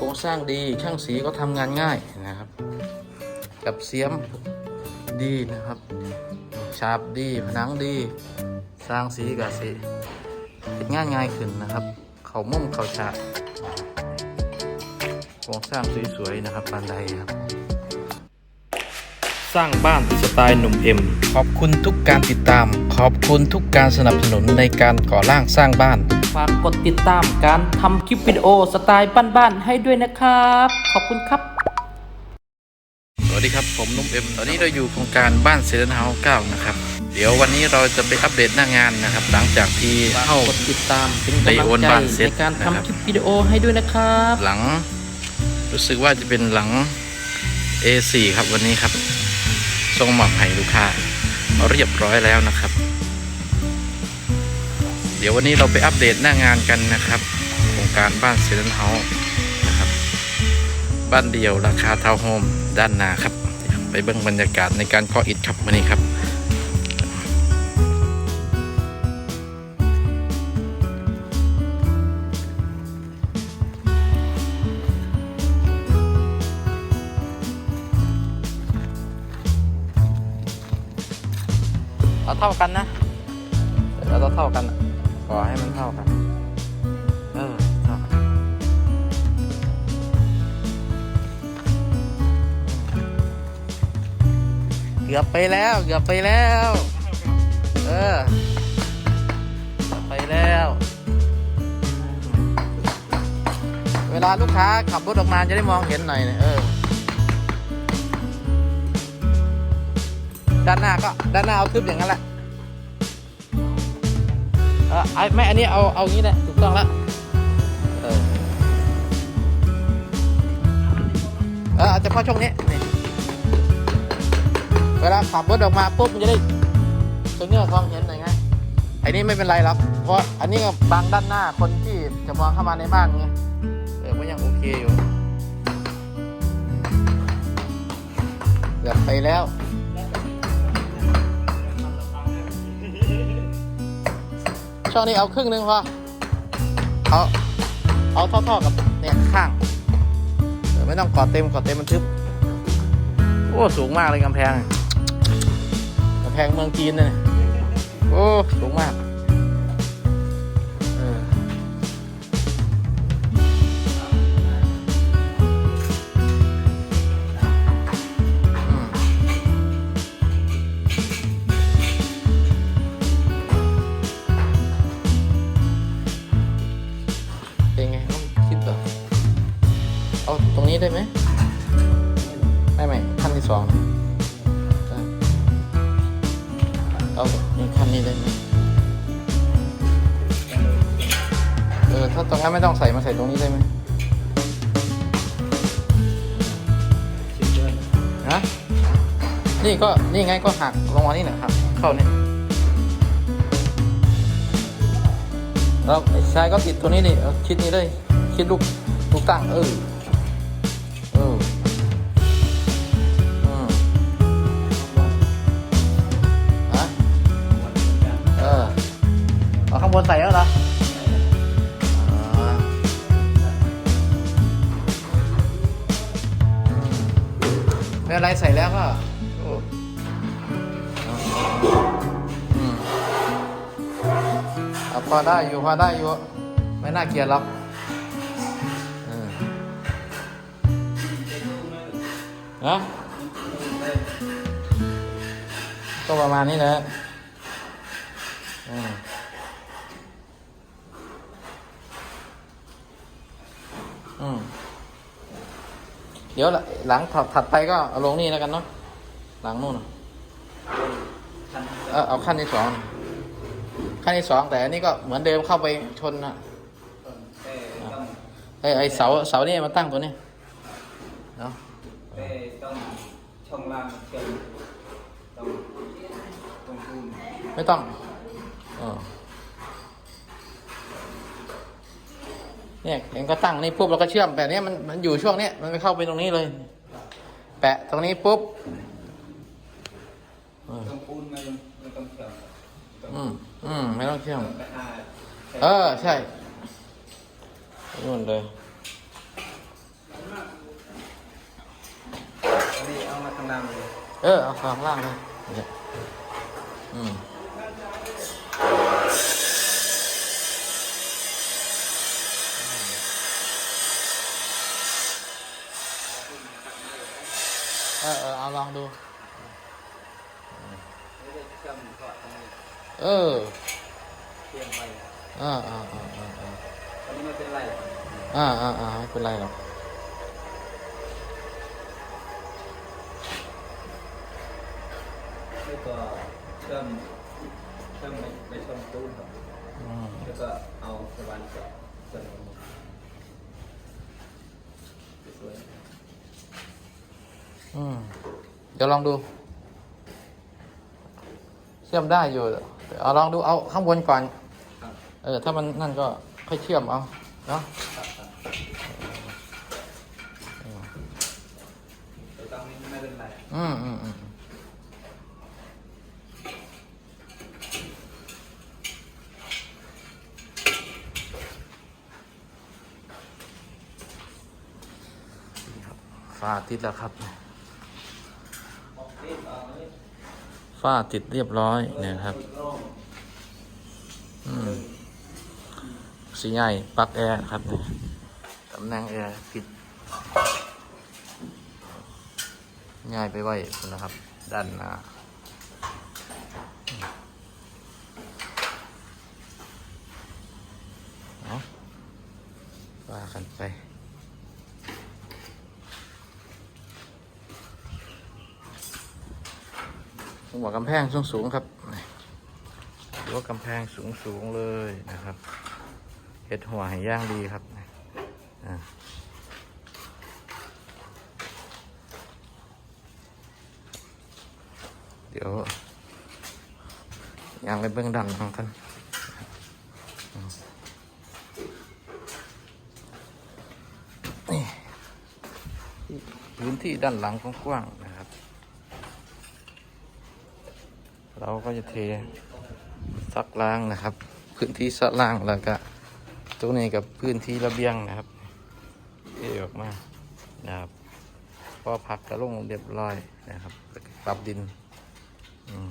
โครงสร้างดีช่างสีก็ทำงานง่ายนะครับ กับเสียมดีนะครับฉาบดีผนังดี สร้างสีกับสีเป็นง่ายง่ายขึ้นนะครับ เขามุ่งเขาฉาบโครงสร้างสวยๆนะครับบันไดครับสร้างบ้านสไตล์หนุ่มเอ็มขอบคุณทุกการติดตาม ขอบคุณทุกการสนับสนุนในการก่อร่างสร้างบ้านากกดติดตามการทำคลิปวิดีโอสไตล์บ้านๆให้ด้วยนะครับ ขอบคุณครับ สวัสดีครับผมนุ่มเอ็มตอนนี้เราอยู่โครงการบ้านเซเลนเฮาส์9นะครับ เดี๋ยววันนี้เราจะไปอัปเดตหน้างานนะครับ หลังจากที่เข้า กดติดตามเป็นได้กำลัโองนใจบ้านเสร็จในการนะครับทำคลิปวิดีโอให้ด้วยนะครับ หลัง รู้สึกว่าจะเป็นหลัง A4 ครับวันนี้ครับส่งมอบให้ลูกค้าเรียบร้อยแล้วนะครับเดี๋ยววันนี้เราไปอัปเดตหน้างานกันนะครับโครงการบ้านเซเลนเฮาส์นะครับบ้านเดียวราคาทาวน์โฮมด้านหน้าครับ ไปเบิ่งบรรยากาศในการก่ออิฐครับวันนี้ครับเราเท่ากันนะเราเท่ากันอะ ให้มันเท่ากันเออเท่ากันเกือบไปแล้วเกือบไปแล้ว เออเกือบไปแล้ว เวลาลูกค้าขับรถออกมาจะได้มองเห็นหน่อยเนะเออด้านหน้าก็ด้านหน้าเอาทึบอย่างนั้นแหละ เออไม่ อันนี้เอา เอางี้แหละถูกต้องแล้วเออเออเอาเฉพาะช่วงนี้นี่เวลาขับรถออกมาปุ๊บมันจะได้ตรงนี้มองเห็นหน่อยไงไอ้นี่ไม่เป็นไรหรอกเพราะอันนี้ก็บังด้านหน้าคนที่จะมองเข้ามาในบ้านไงเออก็ยังโอเคอยู่เกือบไปแล้ว ช่องนี้เอาครึ่งหนึงพอเอาเอาเท่าๆกับเนี่ยข้างเออไม่ต้องกอดเต็มกอดเต็มมันทึบโอ้สูงมากเลยกำแพงกำแพงเมืองจีนเนี่ยโอ้สูงมาก เอาตรงนี้ได้ไหมไม่ไม่ขั้นที่สองได้เอานี่ขั้นนี้ได้ไหมเออถ้าตรงนั้นไม่ต้องใส่มาใส่ตรงนี้ได้ไหมฮะนี่ก็นี่ไงก็หักลงมานี่น่ครับ เข้านี่แล้วชายก็ติดตัวนี้นี่ชิดนี้เลย ชิดลูกลูกตั้งเออ อาข้างบนใส่แล้วเหรออ่าไม่เป็นไรใส่แล้วก็พอได้อยู่พอได้อยู่ ไม่น่าเกลียดหรอกนะก็ประมาณนี้แหละอืมอืมเดี๋ยวละหลังถัดถัดไปก็เอาลงนี่แล้วกันเนาะหลังนู่นน่ะเออเอาขั้นที่สองขั้นที่สองแต่อันนี้ก็เหมือนเดิมเข้าไปชนนะไอ้ไอ้เสาเสานี่มาตั้งตัวนี้เนาะแต่ต้องช่องล่างเชื่อมต้องต้องคูณไม่ต้อง เนี่ยเห็นก็ตั้งนี่ปุ๊บเราก็เชื่อมแต่เนี้ยมันมันอยู่ช่วงเนี้ยมันไม่เข้าไปตรงนี้เลย แปะตรงนี้ปุ๊บเออต้องคูณไม่ไม่ต้องเชื่อมต้องอืมอืมไม่ต้องเชื่อมไปหาเออใช่นู่นเลยอันนี้เอามาข้างล่างเลยเออเอาข้างล่างเลยเนี่ยอืม เออเออเอาลองดู เออนตรงนี้เออเอมไปอ่าอ่าอ่าอ่าอ่าอันนี้ไม่เป็นไรอ่าอ่าอ่าไม่เป็นไรหรอกแล้วก็เชื่อมเชื่อมไปไปชนตู้ครับอืมแล้วก็เอาสว่านกับเชื่อมลงมาสวย อืมเดี๋ยวลองดู เชื่อมได้อยู่เดี๋ยวเอาลองดูเอาข้างบนก่อนๆครับเออถ้ามันนั่นก็ค่อยเชื่อมเอาเนาะครับครับแต่ตอนนี้ไม่เป็นไรอืมอืมอืมฝ้าติดแล้วครับ รีบเอาเลย ฝ้าติดเรียบร้อยนะครับสีใหญ่ปลั๊กแอร์ครับนี่ตำแหน่งแอร์ผิดง่ายไปไว้นะครับ ด้านหน้าว่ากันไป หัวกำแพงสูงสูงครับหัวกำแพงสูงสูงเลยนะครับเห็ดหัวให้ย่างดีครับอ่าเดี๋ยวย่างไปเบื้องดังของกันอืมนี่พื้นที่ด้านหลังกว้างๆนะครับ เราก็จะเทซักล้างนะครับ พื้นที่ซักล้างแล้วก็ตรงนี้กับพื้นที่ระเบียงนะครับเทออกมานะครับพอผักกระลงเรียบร้อยนะครับปรับดินอืม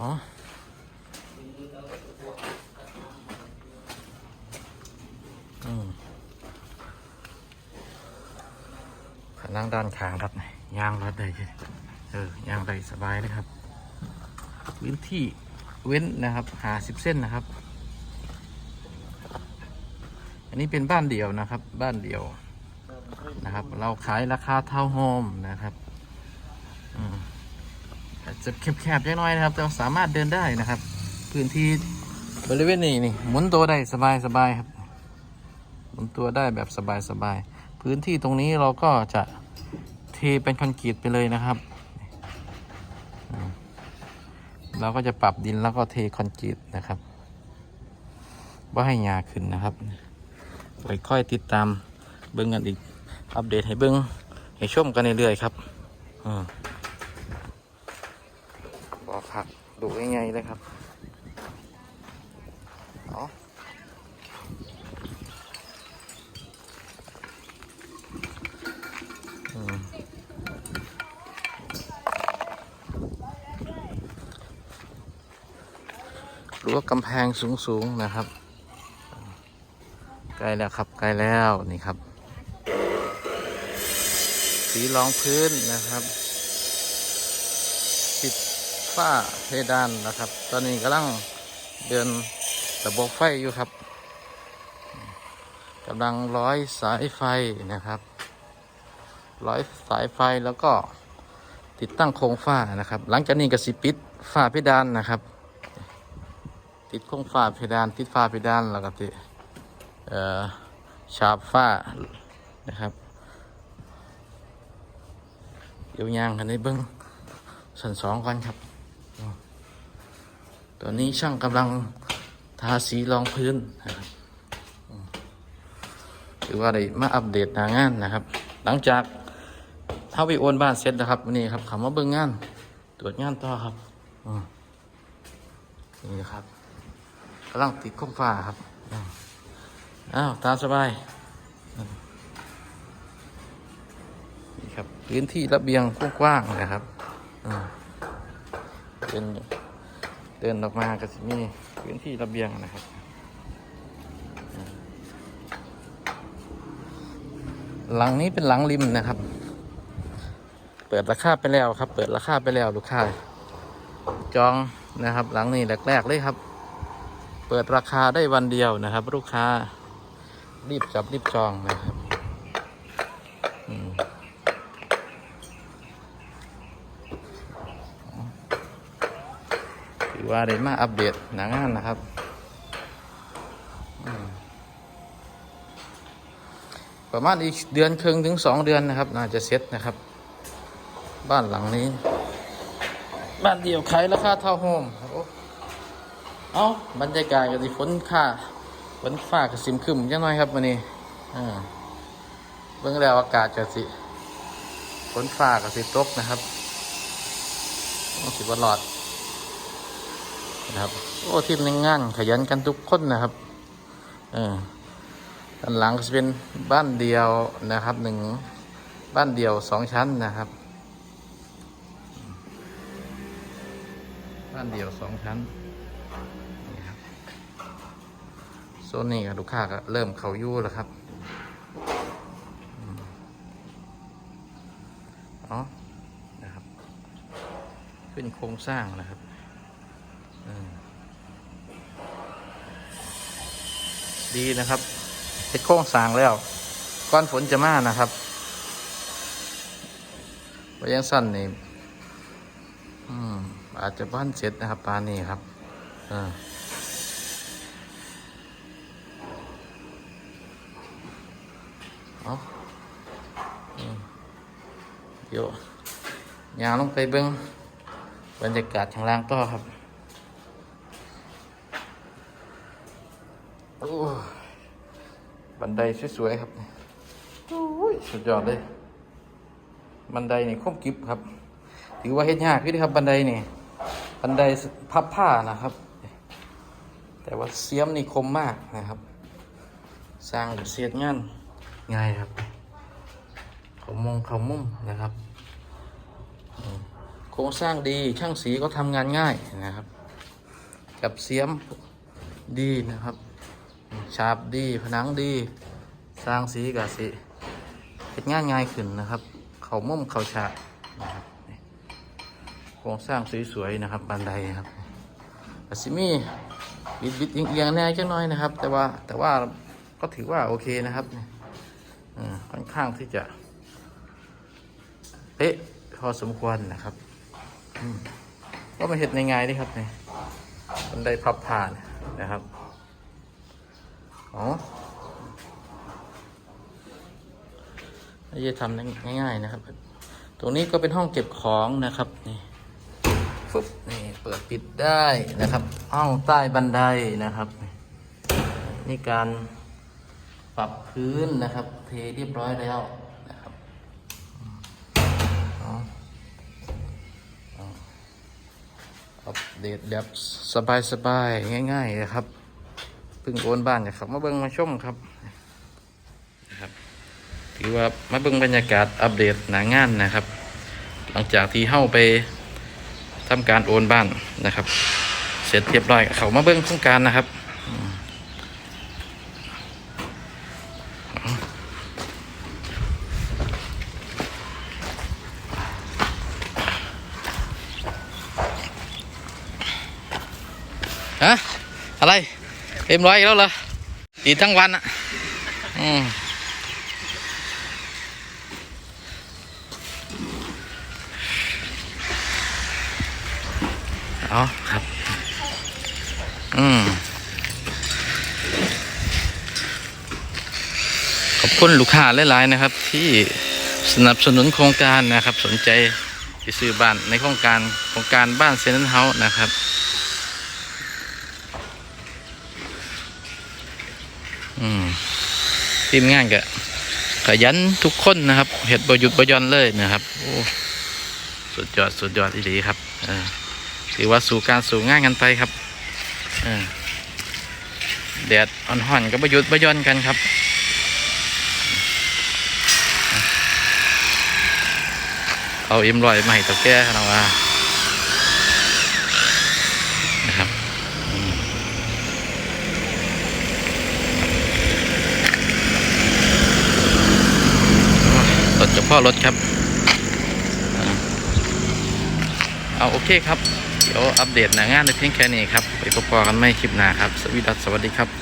อ๋ออืมผนังด้านข้างครับยางรถได้เลย เออย่างได้สบายเลยครับพื้นที่เว้นนะครับหาสิบเส้นนะครับ อันนี้เป็นบ้านเดี่ยวนะครับ บ้านเดี่ยวนะครับ เราขายราคาเท่าโฮมนะครับอาจจะแคบๆจังน้อยนะครับแต่สามารถเดินได้นะครับ พื้นที่บริเวณนี้นี่หมุนตัวได้สบายสบายครับหมุนตัวได้แบบสบายสบายพื้นที่ตรงนี้เราก็จะเทเป็นคอนกรีตไปเลยนะครับ เราก็จะปรับดินแล้วก็เทคอนกรีตนะครับว่าให้หยาขึ้นนะครับไว้ค่อยติดตามเบิ้งกันอีก อัปเดตให้เบิ้งให้ชมกันเรื่อยๆครับอืมบ่อผักดูง่ายๆเลยครับเอาอืม รั้วกำแพงสูงๆนะครับ ใกล้แล้วครับใกล้แล้วนี่ครับ สีรองพื้นนะครับปิดฝ้าเพดานนะครับ ตอนนี้กำลังเดินระบบไฟอยู่ครับกำลังร้อยสายไฟนะครับ ร้อยสายไฟแล้วก็ติดตั้งโครงฝ้านะครับ หลังจากนี้ก็สิปิดฝ้าเพดานนะครับ ติดโครงฝ้าเพดาน ติดฝ้าเพดานแล้วก็ติดเอ่อฉาบฝ้านะครับเดี๋ยวยางกันในเบิ้องส่วนสองก่อนครับ ตอนนี้ช่างกำลังทาสีรองพื้นนะครับถือว่าได้มาอัปเดตหนางานนะครับ หลังจากเท่าไปโอนบ้านเสร็จนะครับนนี้ครับเขามาเบิ้องงาน ตรวจงานต่อครับนี่นะครับ กำลังติดข้องฟ้าครับ อ้าว ตามสบาย นี่ครับ พื้นที่ระเบียงกว้างๆนะครับเดินเดินออกมาก็จะมีพื้นที่ระเบียงนะครับหลังนี้เป็นหลังริมนะครับ เปิดราคาไปแล้วครับ เปิดราคาไปแล้วลูกค้าจองนะครับ หลังนี้แรกๆเลยครับ เปิดราคาได้วันเดียวนะครับ ลูกค้า รีบจับรีบจองนะครับถือว่าได้มาอัปเดตหนางานนะครับประมาณอีกเดือนครึ่งถึงสองเดือนนะครับ น่าจะเสร็จนะครับ บ้านหลังนี้ บ้านเดี่ยวขายราคาเท่าโฮมโอ้ เอาบรรยากาศก็สิฝนค่าฝนฟ้าก็สิมคึมจังหน่อยครับวันนี้อ่าเบื้องแล้วอากาศก็สิฝนฟ้าก็สิตกนะครับต้องสิบหลอดนะครับ โอ้ทีมนงานขยันกันทุกคนนะครับเออด้านหลังก็จะเป็นบ้านเดียวนะครับหนึ่งบ้านเดียวสองชั้นนะครับ บ้านเดียวสองชั้น โซนนี้กับลูกค้าก็เริ่มเขายู่แล้วครับอืมอ๋อนะครับเป็นโครงสร้างนะครับดีนะครับเป็นโครงสร้างแล้ว ก้อนฝนจะมานะครับว่ายังสั้นนี่อืมอาจจะบ้านเสร็จนะครับปานี่ครับอ่า เดี๋ยวยางลงไปเบิ้งบรรยากาศข้างล่างต่อครับโอ้บันไดสวยๆครับโอ้ยสุดยอดเลย บันไดนี่คมกริบครับ ถือว่าเฮ็ดยากพี่ครับบันไดนี่ บันไดพับผ้านะครับ แต่ว่าเสียมนี่คมมากนะครับ สร้างเสียดงานง่ายครับ เขามองเขามุ่มนะครับ โครงสร้างดีช่างสีก็ทำงานง่ายนะครับ กับเสียมดีนะครับ ฉาบดีผนังดี สร้างสีกับสีเฮ็ดง่านง่ายขึ้นนะครับ เขามุ่มเขาฉาบนะครับโครงสร้างสวยๆนะครับบันไดครับอาซิมีบิดบิดเอียงๆแน่จังน้อยนะครับ แต่ว่าแต่ว่าก็ถือว่าโอเคนะครับอ่าค่อนข้างที่จะ ป๊ะพอสมควรนะครับอืมก็มาเห็ดในไงนี่ครับนี่บันไดพับผ่านนะครับ อ๋อไม่ใช่ทำง่ายๆนะครับ ตรงนี้ก็เป็นห้องเก็บของนะครับนี่ฟึบนี่เปิดปิดได้นะครับ ห้องใต้บันไดนะครับ นี่การปรับพื้นนะครับ เทเรียบร้อยแล้ว เดทแบบสบายๆง่ายๆนะครับเพิ่งโอนบ้านนะครับ มาเบิ้งมาชมครับนะครับ ถือว่ามาเบิ้งบรรยากาศอัปเดตหนางานนะครับ หลังจากที่เข้าไปทำการโอนบ้านนะครับ เสร็จเรียบร้อยเขามาเบิ้งโครงการนะครับ ฮะอะไรเต็มร้อยแล้วเหรอดีทั้งวันอะอืมอ๋อครับ อืม ขอบคุณลูกค้าหลายๆนะครับ ที่สนับสนุนโครงการนะครับ สนใจที่ซื้อบ้านในโครงการโครงการบ้านเซนต์เฮาส์นะครับ อืมทีมงานก็ขยันทุกคนนะครับเห็ดบหยุดบหย่อนเลยนะครับโอ้สุดยอดสุดยอดอีหลีครับถือว่าสู่การสู่งานกันไปครับเออแดดอ่อนๆก็ประยุทธ์ประยอนกันครับเอาเอ็มลอยมาให้ตะแก่นะว่านะครับอืมรถ เฉพาะรถครับ เอาโอเคครับ เดี๋ยวอัปเดตหน้างานในเพียงแค่นี้ครับ ไปพบกันไม่คลิปหน้าครับ สวัสดีครับ